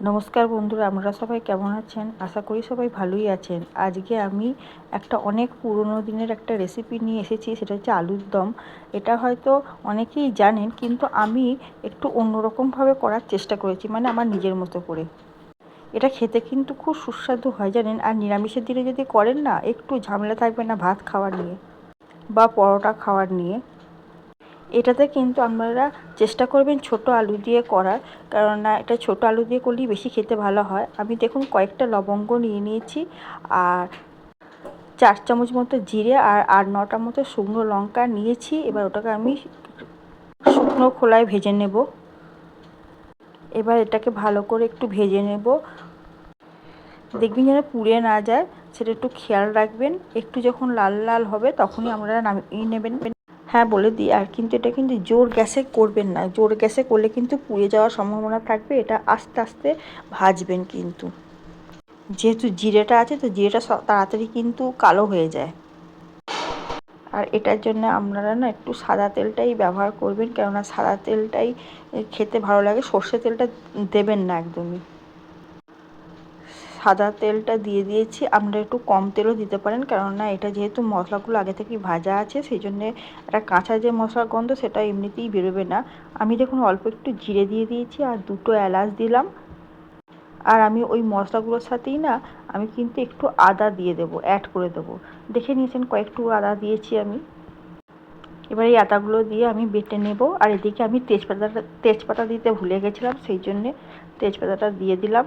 নমস্কার বন্ধুরা, আমরা সবাই কেমন আছেন? আশা করি সবাই ভালোই আছেন। আজকে আমি একটা অনেক পুরনো দিনের একটা রেসিপি নিয়ে এসেছি, সেটা হচ্ছে আলুর দম। এটা হয়তো অনেকেই জানেন, কিন্তু আমি একটু অন্যরকমভাবে করার চেষ্টা করেছি মানে আমার নিজের মতো করে। এটা খেতে কিন্তু খুব সুস্বাদু হয়, জানেন? আর নিরামিষের দিনে যদি করেন না, একটু ঝামেলা থাকবে না ভাত খাওয়ার নিয়ে, বা পরোটা খাওয়ার নিয়ে। এটাতে কিন্তু আপনারা চেষ্টা করবেন ছোট আলু দিয়ে করার। কেননা এটা ছোট আলু দিয়ে করলেই বেশি খেতে ভালো হয়। আমি দেখুন কয়েকটা লবঙ্গ নিয়ে নিয়েছি। আর চার চামচ মতো জিরে আর আর নটা মতো শুকনো লঙ্কা নিয়েছি। এবার ওটাকে আমি শুকনো খোলায় ভেজে নেব। এবার এটাকে ভালো করে একটু ভেজে নেব। দেখবেন যেন পুড়ে না যায়। সেটা একটু খেয়াল রাখবেন। একটু যখন লাল লাল হবে, তখনই আপনারা নামিয়ে নেবেন। হ্যাঁ বলে দিই। আর কিন্তু এটা কিন্তু জোর গ্যাসে করবেন না। জোর গ্যাসে করলে কিন্তু পুড়ে যাওয়ার সম্ভাবনা থাকবে। এটা আস্তে আস্তে ভাজবেন কিন্তু। যেহেতু জিরেটা আছে, তো জিরেটা তাড়াতাড়ি কিন্তু কালো হয়ে যায়। আর এটার জন্য আপনারা না একটু সাদা তেলটাই ব্যবহার করবেন। কেননা সাদা তেলটাই খেতে ভালো লাগে। সর্ষে তেলটা দেবেন না একদমই। সাদা তেলটা দিয়ে দিয়েছি। আপনারা একটু কম তেলও দিতে পারেন, কেননা এটা যেহেতু মশলাগুলো আগে থেকেই ভাজা আছে, সেই জন্যে একটা কাঁচা যে মশলার গন্ধ সেটা এমনিতেই বেরোবে না। আমি দেখুন অল্প একটু জিরে দিয়ে দিয়েছি আর দুটো এলাচ দিলাম। আর আমি ওই মশলাগুলোর সাথেই না আমি কিন্তু একটু আদা দিয়ে দেবো অ্যাড করে দেবো। দেখে নিয়েছেন কয়েকটু আদা দিয়েছি আমি। এবার এই আটাগুলো দিয়ে আমি বেটে নেব। আর এদিকে আমি তেজপাতাটা তেজপাতা দিতে ভুলে গেছিলাম, সেই জন্যে তেজপাতাটা দিয়ে দিলাম।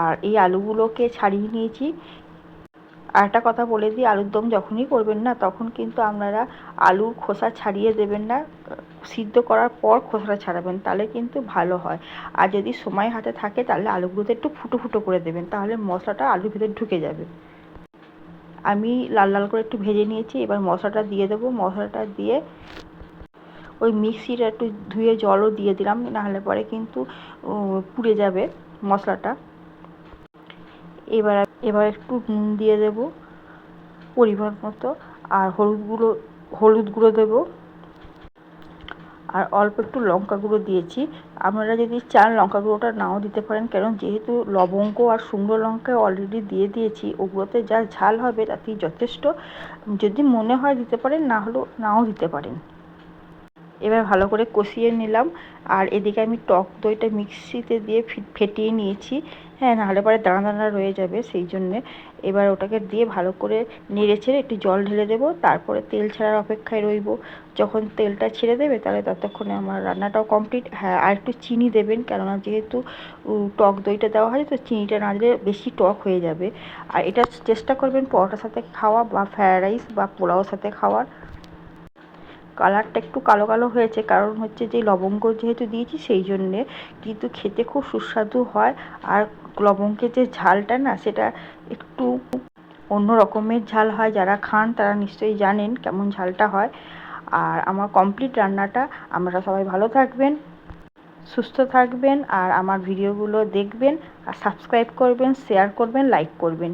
আর এই আলুগুলোকে ছাড়িয়ে নিয়েছি। আর একটা কথা বলে দিই, আলুর দম যখনই করবেন না, তখন কিন্তু আপনারা আলুর খোসা ছাড়িয়ে দেবেন না। সিদ্ধ করার পর খোসাটা ছাড়াবেন, তাহলে কিন্তু ভালো হয়। আর যদি সময় হাতে থাকে, তাহলে আলুগুলোতে একটু ফুটো ফুটো করে দেবেন, তাহলে মশলাটা আলুর ভিতরে ঢুকে যাবে। আমি লাল লাল করে একটু ভেজে নিয়েছি, এবার মশলাটা দিয়ে দেবো। মশলাটা দিয়ে ওই মিক্সিটা একটু ধুয়ে জলও দিয়ে দিলাম, নাহলে পরে কিন্তু পুড়ে যাবে মশলাটা। এবার এবার একটু নুন দিয়ে দেবো, পরিমাণ মতো, আর হলুদ গুঁড়ো হলুদ গুঁড়ো দেবো। আর অল্প একটু লঙ্কা গুঁড়ো দিয়েছি। আপনারা যদি চান লঙ্কা গুঁড়োটা নাও দিতে পারেন, কারণ যেহেতু লবঙ্গ আর শুকনো লঙ্কা অলরেডি দিয়ে দিয়েছি, ওগুলোতে যা ঝাল হবে তাতেই যথেষ্ট। যদি মনে হয় দিতে পারেন, না হলেও নাও দিতে পারেন। এবার ভালো করে কষিয়ে নিলাম। আর এদিকে আমি টক দইটা মিক্সিতে দিয়ে ফেটিয়ে নিয়েছি। হ্যাঁ নাহলে পরে দানা দানা রয়ে যাবে সেই জন্যে। এবার ওটাকে দিয়ে ভালো করে নেড়ে ছেড়ে একটু জল ঢেলে দেবো। তারপরে তেল ছাড়ার অপেক্ষায় রইব। যখন তেলটা ছেড়ে দেবে তাহলে ততক্ষণে আমার রান্নাটাও কমপ্লিট হ্যাঁ আর একটু চিনি দেবেন, কেননা যেহেতু টক দইটা দেওয়া হয়, তো চিনিটা না দিলে বেশি টক হয়ে যাবে। আর এটা চেষ্টা করবেন পরোটার সাথে খাওয়া বা ফ্রায়েড রাইস বা পোলাওর সাথে খাওয়ার। কালারটা একটু কালো কালো হয়েছে, কারণ হচ্ছে যে লবঙ্গ যেহেতু দিয়েছি সেই জন্যে কিন্তু খেতে খুব সুস্বাদু হয়। আর লবঙ্গের যে ঝালটা না, সেটা একটু অন্য রকমের ঝাল হয়। যারা খান তারা নিশ্চয়ই জানেন কেমন ঝালটা হয়। আর আমার কমপ্লিট রান্নাটা, আমরা সবাই ভালো থাকবেন, সুস্থ থাকবেন, আর আমার ভিডিওগুলো দেখবেন, আর সাবস্ক্রাইব করবেন শেয়ার করবেন লাইক করবেন।